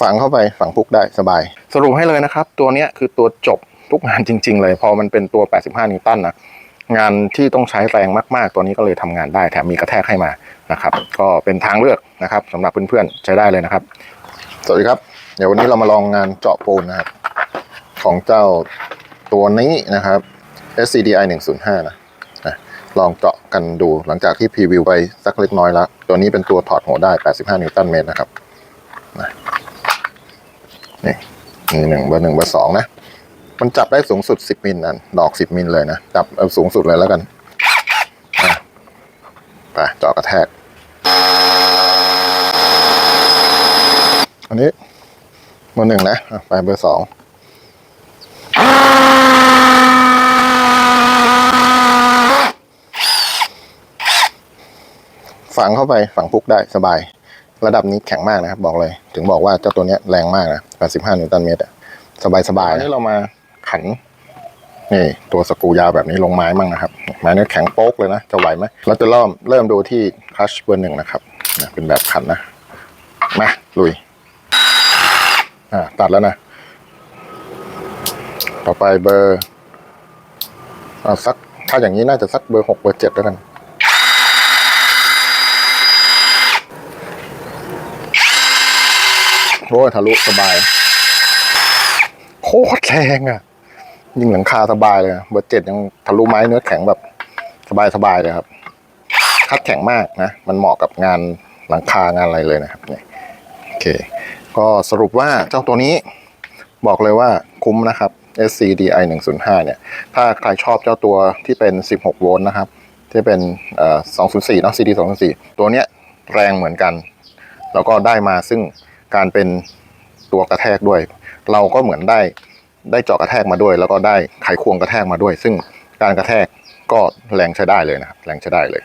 ฝังเข้าไปฝังพุกได้สบาย สรุปให้เลยนะครับ ตัวนี้คือตัวจบทุกงานจริง ๆ เลย พอมันเป็นตัว 85 นิวตันนะงานที่ต้องใช้แรงมากๆ ตัวนี้ก็เลยทำงานได้แถมมีกระแทกให้มานะครับ ก็เป็นทางเลือกนะครับสำหรับเพื่อนๆใช้ได้เลยนะครับ สวัสดีครับ เดี๋ยววันนี้เรามาลองงานเจาะปูนนะครับ ของเจ้าตัวนี้นะครับ SCDI 105นะลองเจาะกันดูหลังจากที่พรีวิวไปสักเล็กน้อยแล้ว ตัวนี้เป็นตัวถอดหัวได้ 85 นิวตันเมตรนะครับ นี่นี่หนึ่งเบอร์หนึ่งเบอร์สองนะ มันจับได้สูงสุด10มิลนะดอก10มิลเลยนะ จับสูงสุดเลยแล้วกันไปเจาะกระแทก อันนี้เบอร์หนึ่งนะ ไปเบอร์สองฝังเข้าไปฝังพุกได้สบาย ระดับนี้แข็งมากนะครับ บอกเลย ถึงบอกว่าเจ้าตัวเนี้ยแรงมากนะ 85 นิวตันเมตรอะสบายสบายๆนี่เรามาขัน นี่ตัวสกรูยาวแบบนี้ลงไม้มั่งนะครับ ไม้เนี้ยแข็งโป๊กเลยนะ จะไหวไหมเราจะเริ่มเริ่มดูที่คลัชเบอร์หนึ่งนะครับนะเป็นแบบขันนะ มาลุย อ่าตัดแล้วนะ ต่อไปเบอร์อ่าสักถ้าอย่างนี้น่าจะสักเบอร์หกเบอร์เจ็ดแล้วกัน โอ้ทะลุสบาย โคตรแรงอะ ยิงหลังคาสบายเลยอะเบอร์เจ็ดยังทะลุไม้เนื้อแข็งแบบสบายสบายเลยครับคัดแข็งมากนะ มันเหมาะกับงานหลังคางานอะไรเลยนะครับเนี่ยโอเค ก็สรุปว่าเจ้าตัวนี้บอกเลยว่าคุ้มนะครับ SCDI 105เนี่ย ถ้าใครชอบเจ้าตัวที่เป็น 16 โวลต์นะครับ ที่เป็นเอ่อ204เนาะ CD 204 ตัวเนี้ยแรงเหมือนกัน แล้วก็ได้มาซึ่ง การเป็นตัวกระแทกด้วย เราก็เหมือนได้ได้เจาะกระแทกมาด้วย แล้วก็ได้ไขควงกระแทกมาด้วย ซึ่งการกระแทกก็แรงใช้ได้เลยนะครับแรงใช้ได้เลย